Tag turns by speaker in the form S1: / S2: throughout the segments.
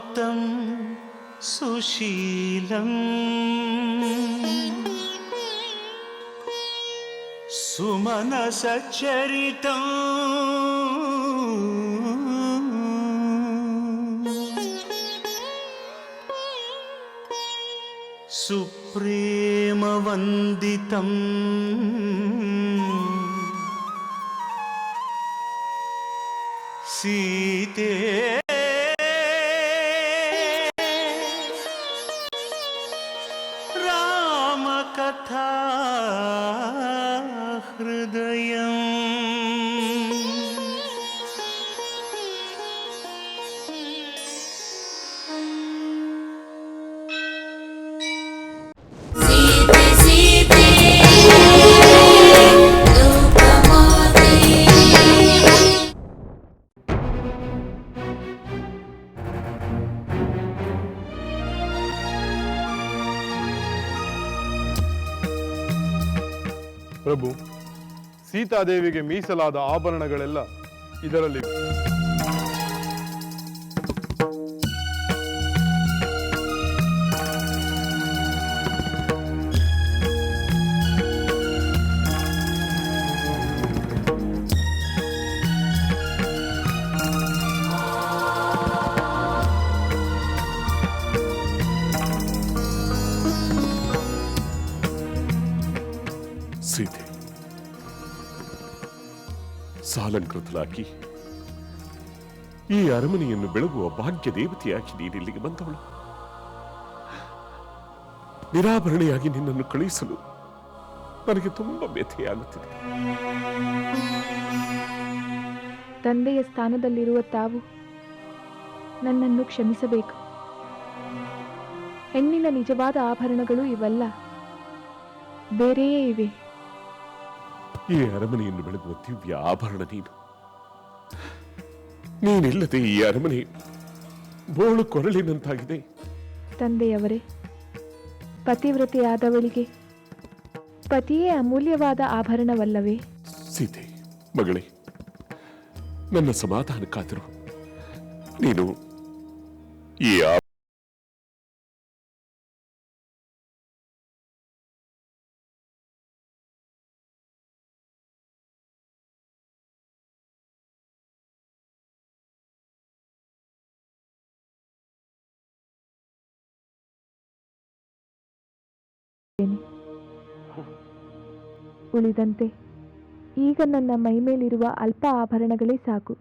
S1: മൗത്തം സുശീലം.
S2: സുമനസരിതം സുപ്രേമവന്ദിതം. സീതേ
S3: ಪ್ರಭು ಸೀತಾದೇವಿಗೆ ಮೀಸಲಾದ ಆಭರಣಗಳೆಲ್ಲ ಇದರಲ್ಲಿ.
S4: ಸಾಲಂಕೃತಳಾಗಿ ಈ ಅರಮನೆಯನ್ನು ಬೆಳಗುವ ಭಾಗ್ಯ ದೇವತೆಯಾಗಿ ನೀನಿಲ್ಲಿಗೆ ಬಂದವಳು. ನಿರಾಭರಣೆಯಾಗಿ ನಿನ್ನನ್ನು ಕಳುಹಿಸಲು ನನಗೆ ತುಂಬಾ ವ್ಯಥೆಯಾಗುತ್ತಿದೆ.
S5: ತಂದೆಯ ಸ್ಥಾನದಲ್ಲಿರುವ ತಾವು ನನ್ನನ್ನು ಕ್ಷಮಿಸಬೇಕು. ಹೆಣ್ಣಿನ ನಿಜವಾದ ಆಭರಣಗಳು ಇವಲ್ಲ. ಬೇರೆಯೇ ಇವೆ.
S4: ಈ ಅರಮನೆಯನ್ನು ಬೆಳಗುವ ದಿವ್ಯ ಆಭರಣ ನೀನು. ನೀನಿಲ್ಲದೆ ಈ ಅರಮನೆ ಬೋಳು ಕೊರಳಿನಂತಾಗಿದೆ.
S5: ತಂದೆಯವರೇ ಪತಿವ್ರತೆಯಾದವಳಿಗೆ ಪತಿಯೇ ಅಮೂಲ್ಯವಾದ ಆಭರಣವಲ್ಲವೇ?
S4: ಸೀತೆ ಮಗಳೇ ನನ್ನ ಸಮಾಧಾನಕ್ಕಾದರೂ ನೀನು ಈ
S5: ಉಳಿದಂತೆ. ಈಗ ನನ್ನ ಮೈಮೇಲಿರುವ ಅಲ್ಪ ಆಭರಣಗಳೇ ಸಾಕು.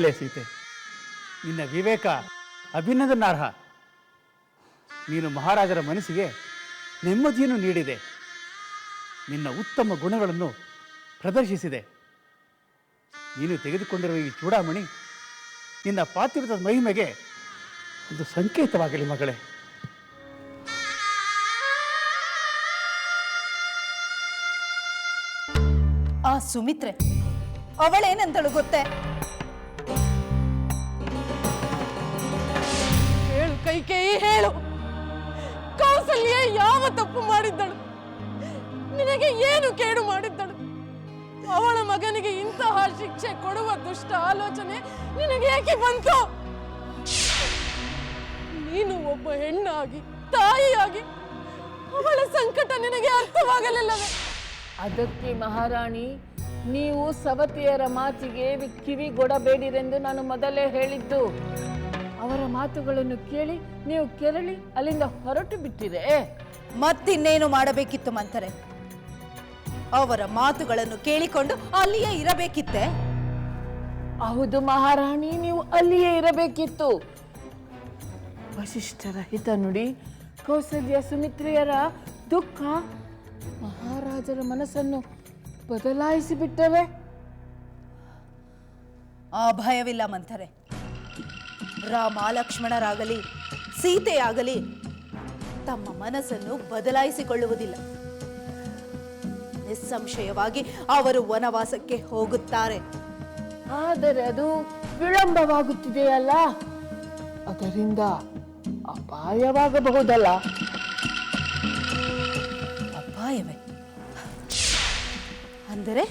S6: ಭಲೆ ಸೀತೆ. ನಿನ್ನ ವಿವೇಕ ಅಭಿನಂದನಾರ್ಹ. ನೀನು ಮಹಾರಾಜರ ಮನಸ್ಸಿಗೆ ನೆಮ್ಮದಿಯನ್ನು ನೀಡಿದೆ. ನಿನ್ನ ಉತ್ತಮ ಗುಣಗಳನ್ನು ಪ್ರದರ್ಶಿಸಿದೆ. ನೀನು ತೆಗೆದುಕೊಂಡಿರುವ ಈ ಚೂಡಾಮಣಿ ನಿನ್ನ ಪಾತ್ರದ ಮಹಿಮೆಗೆ ಒಂದು ಸಂಕೇತವಾಗಲಿ ಮಗಳೇ.
S7: ಆ ಸುಮಿತ್ರೆ ಅವಳೇನಂತಳು ಗೊತ್ತೇ?
S8: ಹೇಳು ಈ ಹೇಳು. ಕೌಸಲ್ಯ ಯಾವ ತಪ್ಪು ಮಾಡಿದ್ದಳು? ನಿನಗೆ ಏನು ಕೇಡು ಮಾಡಿದ್ದಳು? ಅವಳ ಮಗನಿಗೆ ಇಂತಹ ಶಿಕ್ಷೆ ಕೊಡುವ ದುಷ್ಟ ಆಲೋಚನೆ ನಿನಗೆ ಏಕೆ ಬಂತು? ನೀನು ಒಬ್ಬ ಹೆಣ್ಣಾಗಿ, ತಾಯಿಯಾಗಿ ಅವಳ ಸಂಕಟ ನಿನಗೆ ಅರ್ಥವಾಗಲಿಲ್ಲವೇ?
S9: ಅದಕ್ಕೆ ಮಹಾರಾಣಿ, ನೀವು ಸವತಿಯರ ಮಾತಿಗೆ ಕಿವಿ ಕಿವಿಗೊಡಬೇಡಿರೆಂದು ನಾನು ಮೊದಲೇ ಹೇಳಿದ್ದು. ಅವರ ಮಾತುಗಳನ್ನು ಕೇಳಿ ನೀವು ಕೆರಳಿ ಅಲ್ಲಿಂದ ಹೊರಟು ಬಿಟ್ಟಿರೆ
S7: ಮತ್ತಿನ್ನೇನು ಮಾಡಬೇಕಿತ್ತು ಮಂತರೆ ಅವರ ಮಾತುಗಳನ್ನು ಕೇಳಿಕೊಂಡು ಅಲ್ಲಿಯೇ ಇರಬೇಕಿತ್ತೆ?
S9: ಹೌದು ಮಹಾರಾಣಿ ನೀವು ಅಲ್ಲಿಯೇ ಇರಬೇಕಿತ್ತು. ವಶಿಷ್ಠರ ಹಿತ ನುಡಿ ಕೌಸಲ್ಯ ಸುಮಿತ್ರೆಯರ ದುಃಖ ಮಹಾರಾಜರ ಮನಸ್ಸನ್ನು ಬದಲಾಯಿಸಿ ಬಿಟ್ಟವೆ
S7: ಆ ಭಯವಿಲ್ಲ ಮಂಥರೆ ರಾಮ ಲಕ್ಷ್ಮಣರಾಗಲಿ ಸೀತೆಯಾಗಲಿ ತಮ್ಮ ಮನಸ್ಸನ್ನು ಬದಲಾಯಿಸಿಕೊಳ್ಳುವುದಿಲ್ಲ. ನಿಸ್ಸಂಶಯವಾಗಿ ಅವರು ವನವಾಸಕ್ಕೆ ಹೋಗುತ್ತಾರೆ.
S9: ಆದರೆ ಅದು ವಿಳಂಬವಾಗುತ್ತಿದೆಯಲ್ಲ? ಅದರಿಂದ ಅಪಾಯವಾಗಬಹುದಲ್ಲ?
S7: ಅಪಾಯವೇ? ಅಂದರೆ?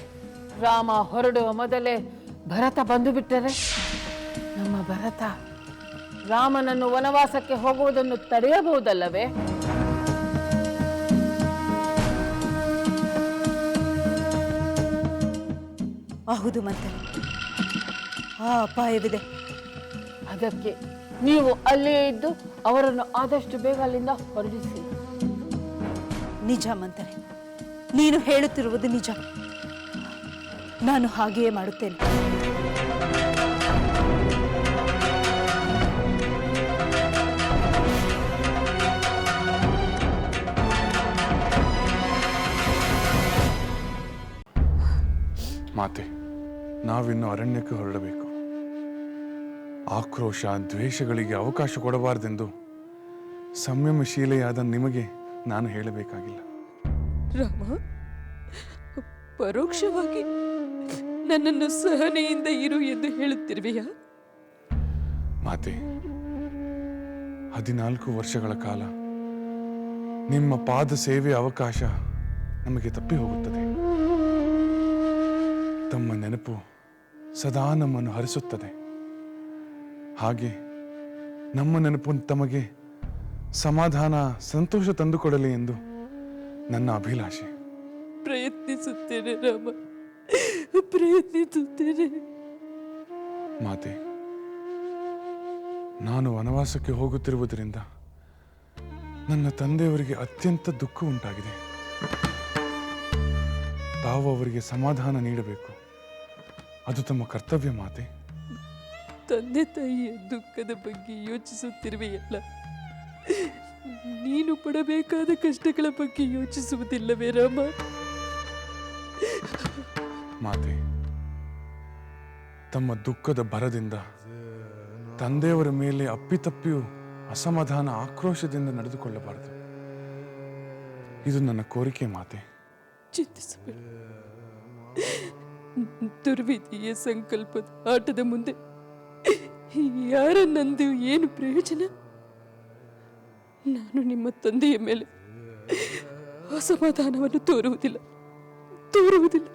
S9: ರಾಮ ಹೊರಡುವ ಮೊದಲೇ ಭರತ ಬಂದು ಬಿಟ್ಟರೆ ನಮ್ಮ ಭರತ ರಾಮನನ್ನು ವನವಾಸಕ್ಕೆ ಹೋಗುವುದನ್ನು ತಡೆಯಬಹುದಲ್ಲವೇ?
S7: ಹೌದು ಮತ್ತೆ ಆ ಅಪಾಯವಿದೆ.
S9: ಅದಕ್ಕೆ ನೀವು ಅಲ್ಲಿಯೇ ಇದ್ದು ಅವರನ್ನು ಆದಷ್ಟು ಬೇಗ ಅಲ್ಲಿಂದ ಹೊರಡಿಸಿ.
S7: ನಿಜ ಮಂತರೆ. ನೀನು ಹೇಳುತ್ತಿರುವುದು ನಿಜ. ನಾನು ಹಾಗೆಯೇ ಮಾಡುತ್ತೇನೆ.
S10: ಮಾತೆ ನಾವಿನ್ನು ಅರಣ್ಯಕ್ಕೆ ಹೊರಡಬೇಕು. ಆಕ್ರೋಶ ದ್ವೇಷಗಳಿಗೆ ಅವಕಾಶ ಕೊಡಬಾರದೆಂದು ಸಂಯಮಶೀಲೆಯಾದ ನಿಮಗೆ ನಾನು ಹೇಳಬೇಕಾಗಿಲ್ಲ.
S11: ರಾಮ ಪರೋಕ್ಷವಾಗಿ ನನ್ನನ್ನು ಸಹನೆಯಿಂದ ಇರು ಎಂದು ಹೇಳುತ್ತಿರುವೆಯಾ?
S10: ಮಾತೆ ಹದಿನಾಲ್ಕು ವರ್ಷಗಳ ಕಾಲ ನಿಮ್ಮ ಪಾದ ಸೇವೆ ಅವಕಾಶ ನಮಗೆ ತಪ್ಪಿ ಹೋಗುತ್ತದೆ ತಮ್ಮ ನೆನಪು ಸದಾ ನಮ್ಮನ್ನು ಹರಿಸುತ್ತದೆ. ಹಾಗೆ ನಮ್ಮ ನೆನಪು ತಮಗೆ ಸಮಾಧಾನ ಸಂತೋಷ ತಂದುಕೊಡಲಿ ಎಂದು ನನ್ನ ಅಭಿಲಾಷೆ.
S11: ಪ್ರಯತ್ನಿಸುತ್ತೇನೆ ರಾಮ ಪ್ರಯತ್ನಿಸುತ್ತೇನೆ.
S10: ಮಾತೆ ನಾನು ವನವಾಸಕ್ಕೆ ಹೋಗುತ್ತಿರುವುದರಿಂದ ನನ್ನ ತಂದೆಯವರಿಗೆ ಅತ್ಯಂತ ದುಃಖ ಉಂಟಾಗಿದೆ. ತಾವು ಅವರಿಗೆ ಸಮಾಧಾನ ನೀಡಬೇಕು. ಅದು ತಮ್ಮ ಕರ್ತವ್ಯ ಮಾತೆ.
S11: ತಂದೆ ತಾಯಿಯ ದುಃಖದ ಬಗ್ಗೆ ಯೋಚಿಸುತ್ತಿರುವೆಯಲ್ಲ. ನೀನು ಪಡಬೇಕಾದ ಕಷ್ಟಗಳ ಬಗ್ಗೆ ಯೋಚಿಸುವುದಿಲ್ಲವೇ ರಾಮ?
S10: ಮಾತೆ ತಮ್ಮ ದುಃಖದ ಭರದಿಂದ ತಂದೆಯವರ ಮೇಲೆ ಅಪ್ಪಿತಪ್ಪಿಯೂ ಅಸಮಾಧಾನ ಆಕ್ರೋಶದಿಂದ ನಡೆದುಕೊಳ್ಳಬಾರದು. ಇದು ನನ್ನ ಕೋರಿಕೆ ಮಾತೆ.
S11: ಚಿಂತಿಸಬೇಡ. ದುರ್ವಿಧಿಯ ಸಂಕಲ್ಪದ ಆಟದ ಮುಂದೆ ಯಾರನ್ನಂದು ಏನು ಪ್ರಯೋಜನ? ನಾನು ನಿಮ್ಮ ತಂದೆಯ ಮೇಲೆ ಅಸಮಾಧಾನವನ್ನು ತೋರುವುದಿಲ್ಲ. ತೋರುವುದಿಲ್ಲ.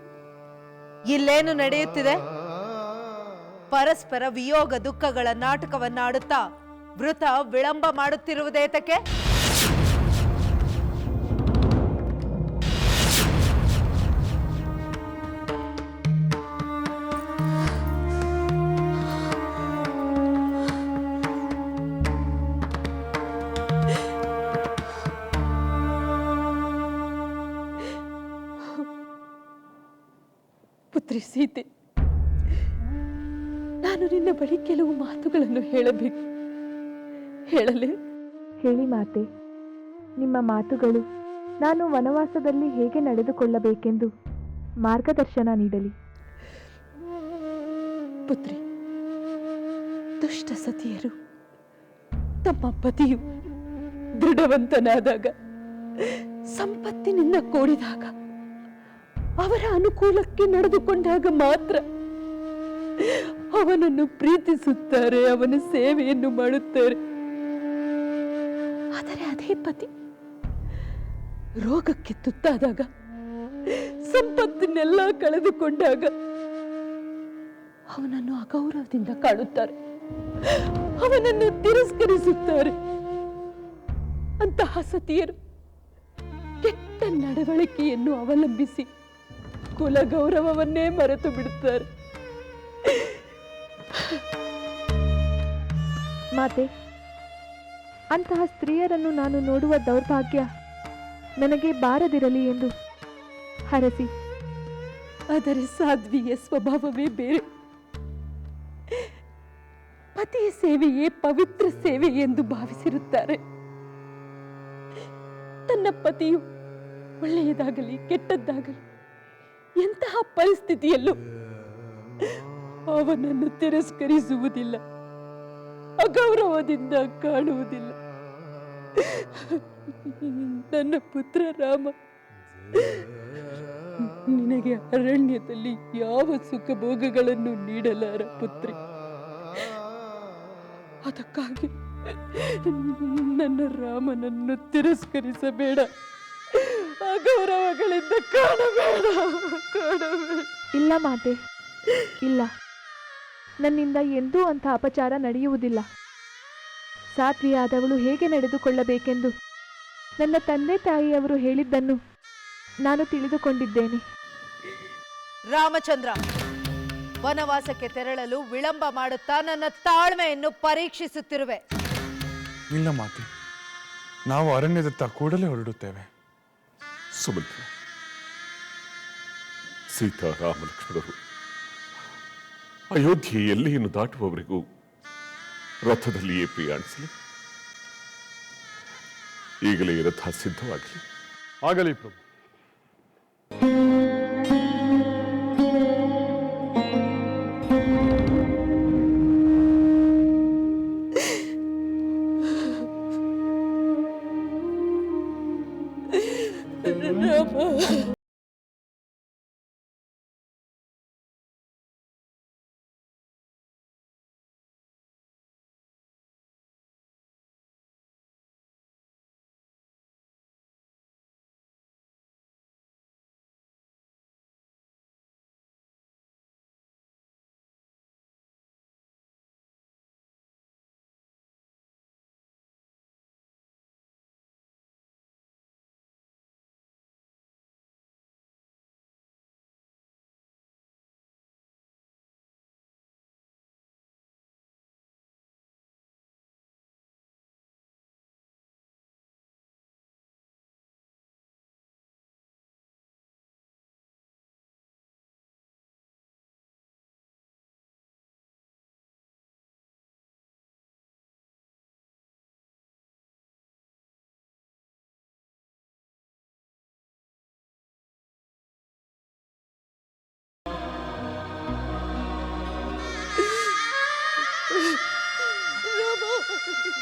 S7: ಇಲ್ಲೇನು ನಡೆಯುತ್ತಿದೆ? ಪರಸ್ಪರ ವಿಯೋಗ ದುಃಖಗಳ ನಾಟಕವನ್ನಾಡುತ್ತಾ ವೃತ ವಿಳಂಬ ಮಾಡುತ್ತಿರುವುದೇತಕ್ಕೆ
S11: ಪುತ್ರಿ ಸೀತೆ ನಾನು ನಿನ್ನ ಬಳಿ ಕೆಲವು ಮಾತುಗಳನ್ನು ಹೇಳಬೇಕು. ಹೇಳಲೇ?
S5: ಹೇಳಿ ಮಾತೆ. ನಿಮ್ಮ ಮಾತುಗಳು ನಾನು ವನವಾಸದಲ್ಲಿ ಹೇಗೆ ನಡೆದುಕೊಳ್ಳಬೇಕೆಂದು ಮಾರ್ಗದರ್ಶನ ನೀಡಲಿ.
S11: ಪುತ್ರಿ ದುಷ್ಟ ಸತಿಯರು ತಮ್ಮ ಪತಿಯು ದೃಢವಂತನಾದಾಗ ಸಂಪತ್ತಿನಿಂದ ಕೂಡಿದಾಗ ಅವರ ಅನುಕೂಲಕ್ಕೆ ನಡೆದುಕೊಂಡಾಗ ಮಾತ್ರ ಅವನನ್ನು ಪ್ರೀತಿಸುತ್ತಾರೆ, ಅವನ ಸೇವೆಯನ್ನು ಮಾಡುತ್ತಾರೆ. ಆದರೆ ಅದೇ ಪತಿ ರೋಗಕ್ಕೆ ತುತ್ತಾದಾಗ ಸಂಪತ್ತನ್ನೆಲ್ಲ ಕಳೆದುಕೊಂಡಾಗ ಅವನನ್ನು ಅಗೌರವದಿಂದ ಕಾಣುತ್ತಾರೆ ಅವನನ್ನು ತಿರಸ್ಕರಿಸುತ್ತಾರೆ. ಅಂತಹ ಸತಿಯರು ಕೆಟ್ಟ ನಡವಳಿಕೆಯನ್ನು ಅವಲಂಬಿಸಿ ಕುಲ ಗೌರವವನ್ನೇ ಮರೆತು ಬಿಡುತ್ತಾರೆ
S5: ಮಾತೆ, ಅಂತಹ ಸ್ತ್ರೀಯರನ್ನು ನಾನು ನೋಡುವ ದೌರ್ಭಾಗ್ಯ ನನಗೆ ಬಾರದಿರಲಿ ಎಂದು ಹರಸಿ.
S11: ಆದರೆ ಸಾಧ್ವಿಯ ಸ್ವಭಾವವೇ ಬೇರೆ. ಪತಿಯ ಸೇವೆಯೇ ಪವಿತ್ರ ಸೇವೆ ಎಂದು ಭಾವಿಸಿರುತ್ತಾರೆ. ತನ್ನ ಪತಿಯು ಒಳ್ಳೆಯದಾಗಲಿ ಕೆಟ್ಟದ್ದಾಗಲಿ ಎಂತಹ ಪರಿಸ್ಥಿತಿಯಲ್ಲೂ ಅವನನ್ನು ತಿರಸ್ಕರಿಸುವುದಿಲ್ಲ, ಅಗೌರವದಿಂದ ಕಾಣುವುದಿಲ್ಲ. ನನ್ನ ಪುತ್ರ ರಾಮ, ನಿನಗೆ ಅರಣ್ಯದಲ್ಲಿ ಯಾವ ಸುಖ ಭೋಗಗಳನ್ನು ನೀಡಲಾರ ಪುತ್ರಿ? ಅದಕ್ಕಾಗಿ ನನ್ನ ರಾಮನನ್ನು ತಿರಸ್ಕರಿಸಬೇಡ. ಅಗೌರವಗಳಿಂದ ಕಾಣಬೇಡ ಕಾಣಬೇಡ.
S5: ಇಲ್ಲ ಮಾತೆ ಇಲ್ಲ. ನನ್ನಿಂದ ಎಂದೂ ಅಂಥ ಅಪಚಾರ ನಡೆಯುವುದಿಲ್ಲ. ಸಾತ್ವಿಯಾದವಳು ಹೇಗೆ ನಡೆದುಕೊಳ್ಳಬೇಕೆಂದು. ನನ್ನ ತಂದೆ ತಾಯಿಯವರು ಹೇಳಿದ್ದನ್ನು ನಾನು ತಿಳಿದುಕೊಂಡಿದ್ದೇನೆ.
S7: ರಾಮಚಂದ್ರ ವನವಾಸಕ್ಕೆ ತೆರಳಲು ವಿಳಂಬ ಮಾಡುತ್ತಾ ನನ್ನ ತಾಳ್ಮೆಯನ್ನು ಪರೀಕ್ಷಿಸುತ್ತಿರುವೆ.
S10: ಇಲ್ಲ ಮಾತೆ ನಾವು ಅರಣ್ಯದತ್ತ ಕೂಡಲೇ ಹೊರಡುತ್ತೇವೆ.
S4: ಸುಮಂತ್ರ. ಸೀತಾರಾಮ ಲಕ್ಷ್ಮಣರು ಅಯೋಧ್ಯೆ ಎಲ್ಲಿಯನ್ನು ದಾಟುವವರೆಗೂ ರಥದಲ್ಲಿಯೇ ಪ್ರಯಾಣಿಸಲಿ. ಈಗಲೇ ರಥ ಸಿದ್ಧವಾಗಲಿ.
S3: ಆಗಲಿ ಪ್ರಭು.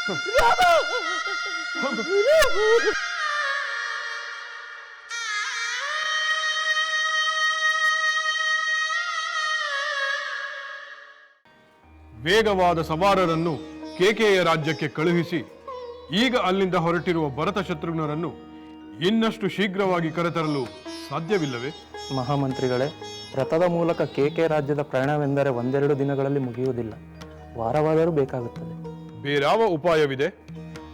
S3: ವೇಗವಾದ ಸವಾರರನ್ನು ಕೆಕೆಯ ರಾಜ್ಯಕ್ಕೆ ಕಳುಹಿಸಿ, ಈಗ ಅಲ್ಲಿಂದ ಹೊರಟಿರುವ ಭರತ ಶತ್ರುಘ್ನರನ್ನು ಇನ್ನಷ್ಟು ಶೀಘ್ರವಾಗಿ ಕರೆತರಲು ಸಾಧ್ಯವಿಲ್ಲವೇ?
S12: ಮಹಾಮಂತ್ರಿಗಳೇ, ರಥದ ಮೂಲಕ ಕೆಕೆ ರಾಜ್ಯದ ಪ್ರಯಾಣವೆಂದರೆ ಒಂದೆರಡು ದಿನಗಳಲ್ಲಿ ಮುಗಿಯುವುದಿಲ್ಲ. ವಾರವಾದರೂ ಬೇಕಾಗುತ್ತದೆ.
S3: ಬೇರಾವ ಉಪಾಯವಿದೆ?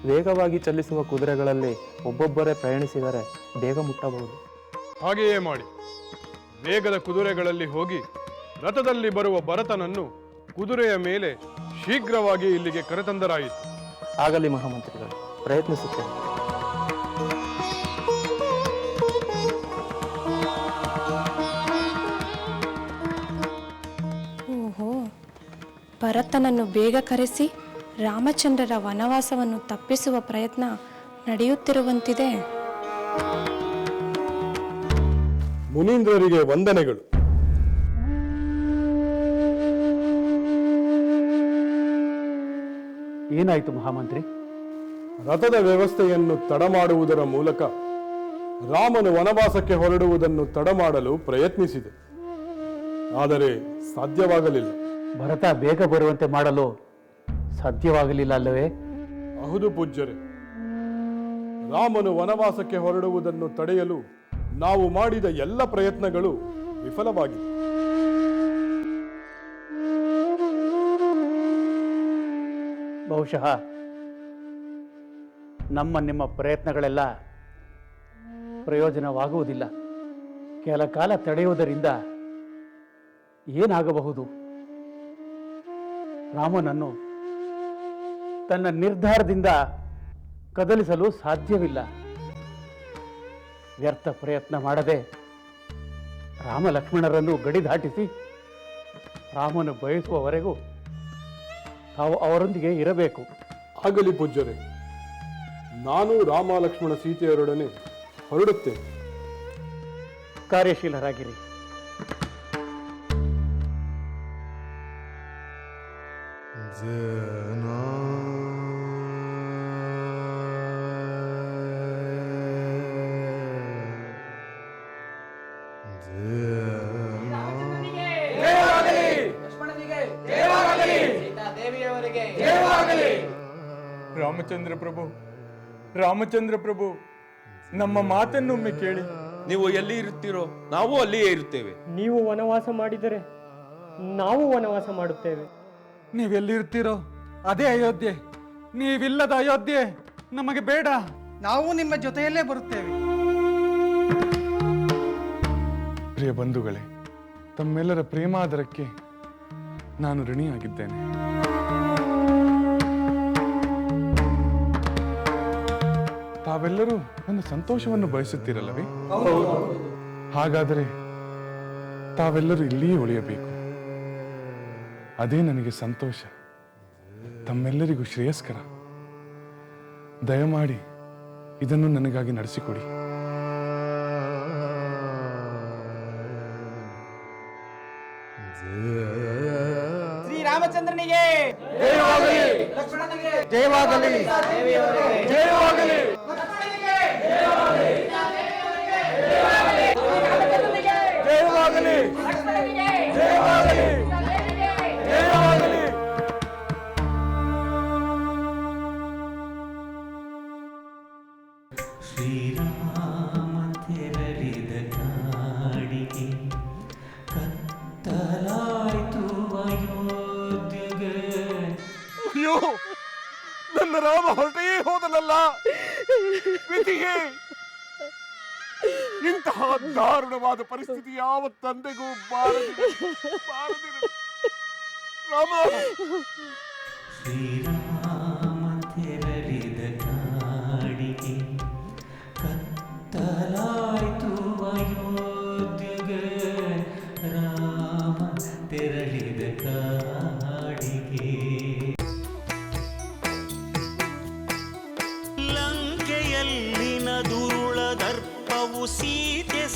S12: ವೇಗವಾಗಿ ಚಲಿಸುವ ಕುದುರೆಗಳಲ್ಲಿ ಒಬ್ಬೊಬ್ಬರೇ ಪ್ರಯಾಣಿಸಿದರೆ ಬೇಗ ಮುಟ್ಟಬಹುದು.
S3: ಹಾಗೆಯೇ ಮಾಡಿ. ವೇಗದ ಕುದುರೆಗಳಲ್ಲಿ ಹೋಗಿ ರಥದಲ್ಲಿ ಬರುವ ಭರತನನ್ನು ಕುದುರೆಯ ಮೇಲೆ ಶೀಘ್ರವಾಗಿ ಇಲ್ಲಿಗೆ ಕರೆತಂದರಾಯಿತು.
S12: ಆಗಲಿ ಮಹಾಮಂತ್ರಿಗಳು ಪ್ರಯತ್ನಿಸುತ್ತೇನೆ.
S13: ಓಹೋ ಭರತನನ್ನು ಬೇಗ ಕರೆಸಿ ರಾಮಚಂದ್ರರ ವನವಾಸವನ್ನು ತಪ್ಪಿಸುವ ಪ್ರಯತ್ನ ನಡೆಯುತ್ತಿರುವಂತಿದೆ.
S3: ಮುನೀಂದ್ರರಿಗೆ ವಂದನೆಗಳು.
S6: ಏನಾಯಿತು ಮಹಾಮಂತ್ರಿ?
S3: ರಥದ ವ್ಯವಸ್ಥೆಯನ್ನು ತಡ ಮಾಡುವುದರ ಮೂಲಕ ರಾಮನು ವನವಾಸಕ್ಕೆ ಹೊರಡುವುದನ್ನು ತಡ ಮಾಡಲು ಪ್ರಯತ್ನಿಸಿದೆ. ಆದರೆ ಸಾಧ್ಯವಾಗಲಿಲ್ಲ.
S6: ಭರತ ಬೇಗ ಬರುವಂತೆ ಮಾಡಲು ಸಾಧ್ಯವಾಗಲಿಲ್ಲ ಅಲ್ಲವೇ?
S3: ಹೌದು ಪೂಜ್ಯರೇ. ರಾಮನು ವನವಾಸಕ್ಕೆ ಹೊರಡುವುದನ್ನು ತಡೆಯಲು ನಾವು ಮಾಡಿದ ಎಲ್ಲ ಪ್ರಯತ್ನಗಳು ವಿಫಲವಾಗಿವೆ.
S6: ಬಹುಶಃ ನಮ್ಮ ನಿಮ್ಮ ಪ್ರಯತ್ನಗಳೆಲ್ಲ ಪ್ರಯೋಜನವಾಗುವುದಿಲ್ಲ. ಕೆಲ ಕಾಲ ತಡೆಯುವುದರಿಂದ ಏನಾಗಬಹುದು? ರಾಮನನ್ನು ತನ್ನ ನಿರ್ಧಾರದಿಂದ ಕದಲಿಸಲು ಸಾಧ್ಯವಿಲ್ಲ. ವ್ಯರ್ಥ ಪ್ರಯತ್ನ ಮಾಡದೆ ರಾಮ ಲಕ್ಷ್ಮಣರನ್ನು ಗಡಿ ದಾಟಿಸಿ ರಾಮನು ಬಯಸುವವರೆಗೂ ತಾವು ಅವರೊಂದಿಗೆ ಇರಬೇಕು.
S3: ಆಗಲಿ ಪೂಜ್ಯರೇ ನಾನು ರಾಮ ಲಕ್ಷ್ಮಣ ಸೀತೆಯರೊಡನೆ ಹೊರಡುತ್ತೇನೆ.
S6: ಕಾರ್ಯಶೀಲರಾಗಿರಿ.
S2: ಜನ
S10: ರಾಮಚಂದ್ರ ಪ್ರಭು ರಾಮಚಂದ್ರ ಪ್ರಭು ನಮ್ಮ ಮಾತನ್ನೊಮ್ಮೆ ಕೇಳಿ.
S14: ನೀವು ಎಲ್ಲಿ ಇರುತ್ತೀರೋ ನಾವು ಅಲ್ಲಿಯೇ ಇರುತ್ತೇವೆ.
S6: ನೀವು ವನವಾಸ ಮಾಡಿದರೆ ನಾವು ವನವಾಸ ಮಾಡುತ್ತೇವೆ.
S10: ನೀವೆಲ್ಲಿರ್ತೀರೋ ಅದೇ ಅಯೋಧ್ಯೆ. ನೀವಿಲ್ಲದ ಅಯೋಧ್ಯೆ ನಮಗೆ ಬೇಡ.
S6: ನಾವು ನಿಮ್ಮ ಜೊತೆಯಲ್ಲೇ ಬರುತ್ತೇವೆ.
S10: ಪ್ರಿಯ ಬಂಧುಗಳೇ ತಮ್ಮೆಲ್ಲರ ಪ್ರೇಮಾದರಕ್ಕೆ ನಾನು ಋಣಿಯಾಗಿದ್ದೇನೆ. ತಾವೆಲ್ಲರೂ ನನ್ನ ಸಂತೋಷವನ್ನು ಬಯಸುತ್ತೀರಲ್ಲವೇ? ಹಾಗಾದರೆ ತಾವೆಲ್ಲರೂ ಇಲ್ಲಿಯೇ ಉಳಿಯಬೇಕು. ಅದೇ ನನಗೆ ಸಂತೋಷ. ತಮ್ಮೆಲ್ಲರಿಗೂ ಶ್ರೇಯಸ್ಕರ. ದಯಮಾಡಿ ಇದನ್ನು ನನಗಾಗಿ ನಡೆಸಿಕೊಡಿ.
S6: ಶ್ರೀರಾಮಚಂದ್ರನಿಗೆ ಲಕ್ಷ್ಮಣನಿಗೆ ಜಯವಾಗಲಿ. ಜಯವಾಗಲಿ.
S4: ನನ್ನ ರಾಮ ಹೊರಟೇ ಹೋದನಲ್ಲ. ವಿಧಿಗೆ ಇಂತಹ ದಾರುಣವಾದ ಪರಿಸ್ಥಿತಿ ಯಾವ ತಂದೆಗೂ ಬಾರದಿರಲಿ ಬಾರದಿರಲಿ ರಾಮ
S2: ಶ್ರೀರಾಮ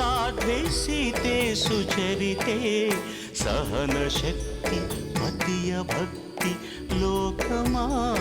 S2: సాధ్వేషితే సుచరితే సహనశక్తి మతీయ భక్తి లోకమాన్యవందితే